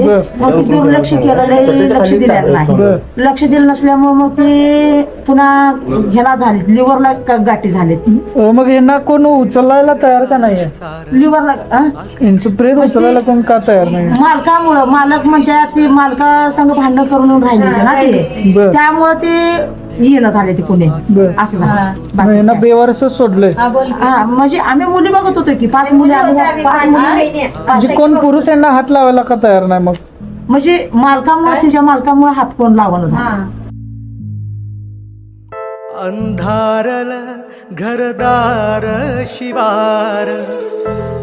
होते. मग ते दुर्लक्ष केलं लक्ष दिलेलं नाही. लक्ष दिलं नसल्यामुळे मग ते पुन्हा ह्याला झालेत लिव्हरला गाठी झालेत मग यांना कोण उचलायला तयार का नाहीये लिव्हरला अं? यांचं प्रेत उचलायला कोण का तयार नाही मालकामुळं मालक म्हणतात ते मालका संग भांडण करून राहिले ना ते बर. त्यामुळं ते येणं झाले ते पुणे. असं झालं. बाकीचं यांना काय. बेवारसच सोडलंय. हा म्हणजे आम्ही मुली बघत होतो की पाच मुली आम्ही पाच मुली म्हणजे कोण पुरुष यांना हात लावायला का तयार नाही मग? म्हणजे मालकामुळे तिच्या मालकामुळे हात कोण लावणं झालं? अंधारल घरदार शिवार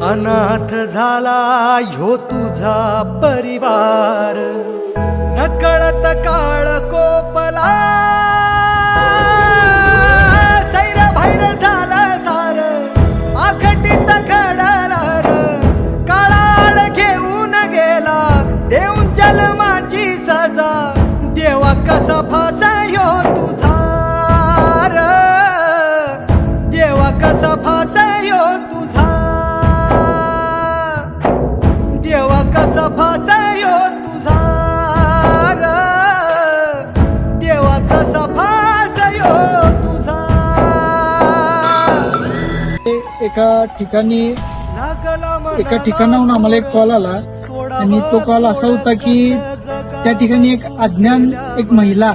अनाथ झाला ह्यो तुझा परिवार. कसा फासायो तुझा? देवा कसा फासायो तुझा. देवा कसा फासायो तुझा? एका ठिकाणी एका ठिकाणाहून आम्हाला एक कॉल आला. आणि तो कॉल असा होता की त्या ठिकाणी एक अज्ञान एक महिला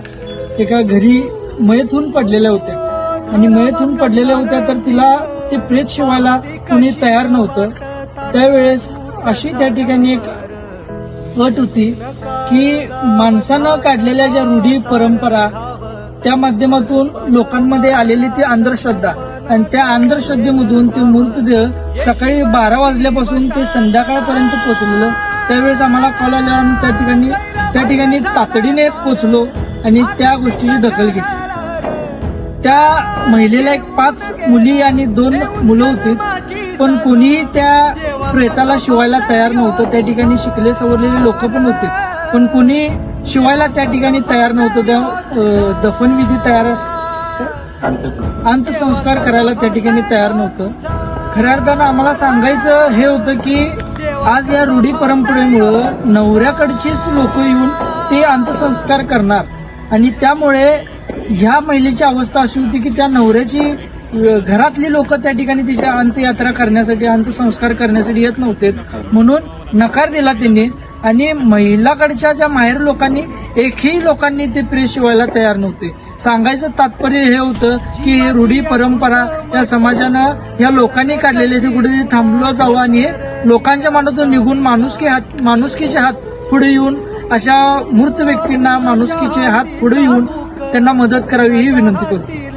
एका घरी मयत होऊन पडलेल्या होत्या. आणि मयतून पडलेल्या होत्या तर तिला ते प्रेत शिवायला कुणी तयार नव्हतं. त्यावेळेस अशी त्या ठिकाणी एक अट होती की माणसानं काढलेल्या ज्या रूढी परंपरा त्या माध्यमातून लोकांमध्ये आलेली ती अंधश्रद्धा. आणि त्या अंधश्रद्धेमधून ते मृतदेह सकाळी बारा वाजल्यापासून ते संध्याकाळपर्यंत पोचलेलं त्यावेळेस आम्हाला कॉल आला आणि त्या ठिकाणी त्या ठिकाणी तातडीने पोचलो आणि त्या गोष्टीची दखल घेतली. त्या महिलेला एक पाच मुली आणि दोन मुलं होती. पण कोणीही त्या प्रेताला शिवायला तयार नव्हतं. त्या ठिकाणी शिकले सवरलेले लोक पण होते. पण कोणी शिवायला त्या ठिकाणी तयार नव्हतं. त्या दफनविधी तयार अंत्यसंस्कार करायला त्या ठिकाणी तयार नव्हतं. खऱ्या अर्थानं आम्हाला सांगायचं हे होतं की आज या रूढी परंपरेमुळं नवऱ्याकडचीच लोक येऊन ते अंत्यसंस्कार करणार. आणि त्यामुळे ह्या महिलेची अवस्था अशी होती की त्या नवऱ्याची घरातली लोक त्या ठिकाणी तिच्या अंत्ययात्रा करण्यासाठी अंत्यसंस्कार करण्यासाठी येत नव्हते म्हणून नकार दिला त्यांनी आणि महिलाकडच्या ज्या माहेर लोकांनी एकही लोकांनी ते प्रेस शिवायला तयार नव्हते. सांगायचं तात्पर्य हे होतं की हे रूढी परंपरा या समाजानं या लोकांनी काढलेले ते कुठेतरी थांबलं जावं आणि हे लोकांच्या मनातून निघून माणुसकी हात माणुसकीचे हात पुढे येऊन अशा मृत व्यक्तींना माणुसकीचे हात पुढे येऊन त्यांना मदत करावी ही विनंती करतो.